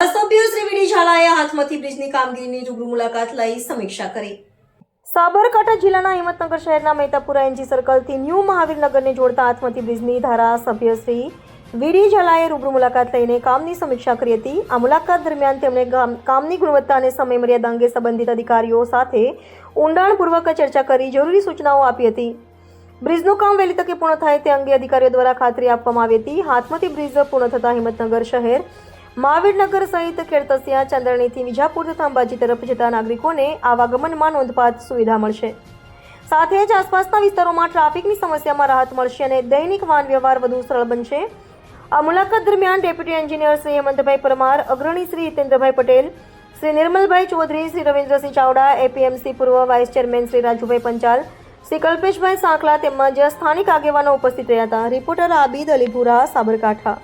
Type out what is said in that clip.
સભ્ય શ્રી વીડી ઝાલાએ હાથમાંથી બ્રિજની કામગીરીની રૂબરૂ મુલાકાત લઈ સમીક્ષા કરી. સાબરકાંઠા જિલ્લાના હિંમતનગર શહેરના મહેતાપુરા એનજી સર્કલથી ન્યૂ મહાવીરનગરને જોડતા હાથમતી બ્રિજની ધારાસભ્ય શ્રી વીડી ઝાલાએ રૂબરૂ મુલાકાત લઈને કામની સમીક્ષા કરી હતી. આ મુલાકાત દરમિયાન તેમણે કામની ગુણવત્તા અને સમયમર્યાદા અંગે સંબંધિત અધિકારીઓ સાથે ઊંડાણપૂર્વક ચર્ચા કરી, જરૂરી સૂચનાઓ આપી હતી. બ્રિજનું કામ વહેલી તકે પૂર્ણ થાય તે અંગે અધિકારીઓ દ્વારા ખાતરી આપવામાં આવી હતી. હાથમતી બ્રિજ પૂર્ણ થતાં હિંમતનગર શહેર મહાવીરનગર સહિત ખેડતસિયા ચંદ્રણીથી વિજાપુર તથા અંબાજી તરફ જતા નાગરિકોને આવાગમનમાં નોંધપાત્ર સુવિધા મળશે. સાથે જ આસપાસના વિસ્તારોમાં ટ્રાફિકની સમસ્યામાં રાહત મળશે અને દૈનિક વાહન વ્યવહાર વધુ સરળ બનશે. આ મુલાકાત દરમિયાન ડેપ્યુટી એન્જિનિયર શ્રી હેમંતભાઈ પરમાર, અગ્રણી શ્રી હિતેન્દ્રભાઈ પટેલ, શ્રી નિર્મલભાઈ ચૌધરી, શ્રી રવિન્દ્રસિંહ ચાવડા, એપીએમસી પૂર્વ વાઇસ ચેરમેન શ્રી રાજુભાઈ પંચાલ, શ્રી કલ્પેશભાઈ સાંકલા તેમજ સ્થાનિક આગેવાનો ઉપસ્થિત રહ્યા હતા. રિપોર્ટર આબિદ અલીપુરા, સાબરકાંઠા.